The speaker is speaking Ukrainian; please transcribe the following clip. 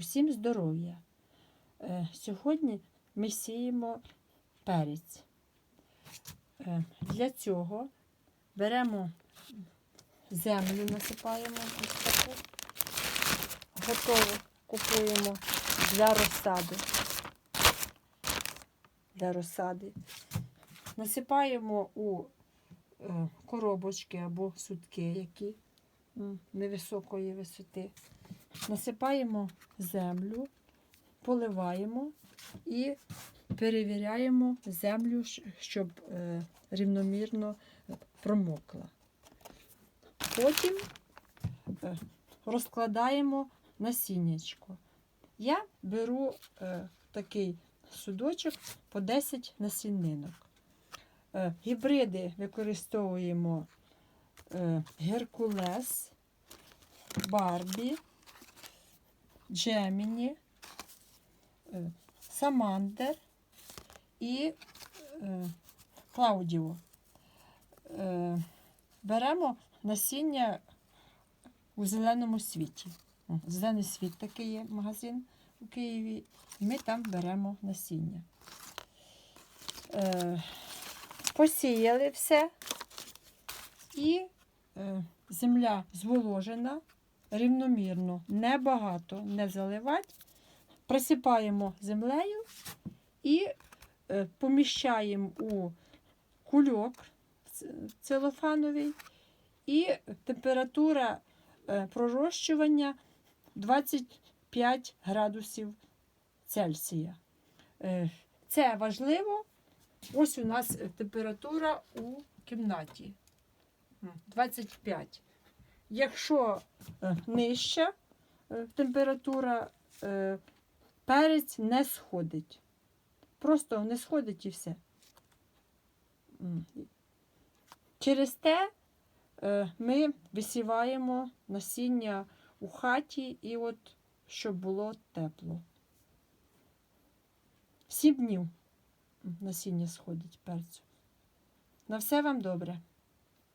усім здоров'я. Е, Сьогодні ми сіємо перець. Е, Для цього беремо землю, насипаємо ось таку, готову купуємо для розсади. Для розсади. Насипаємо у е, коробочки або сутки, які невисокої висоти. Насипаємо землю, поливаємо і перевіряємо землю, щоб е, рівномірно промокла. Потім е, розкладаємо насіннячко. Я беру е, такий судочок по 10 насінинок. Е, гібриди використовуємо е, Геркулес, Барбі, Джеміні, е, Самандер і е, Клаудіо. Е, беремо насіння у зеленому світі. Зелений світ такий є магазин у Києві, і ми там беремо насіння. Посіяли все, і земля зволожена рівномірно, небагато не заливати. Присипаємо землею і е, поміщаємо у кульок целофановий, і температура е, пророщування 25 градусів Цельсія. Е, Це важливо. Ось у нас температура у кімнаті. 25. Якщо нижча е, температура, е, перець не сходить. Просто не сходить і все. Через те е, ми висіваємо насіння у хаті і от щоб було тепло. Сім днів насіння сходить перцю. На все вам добре.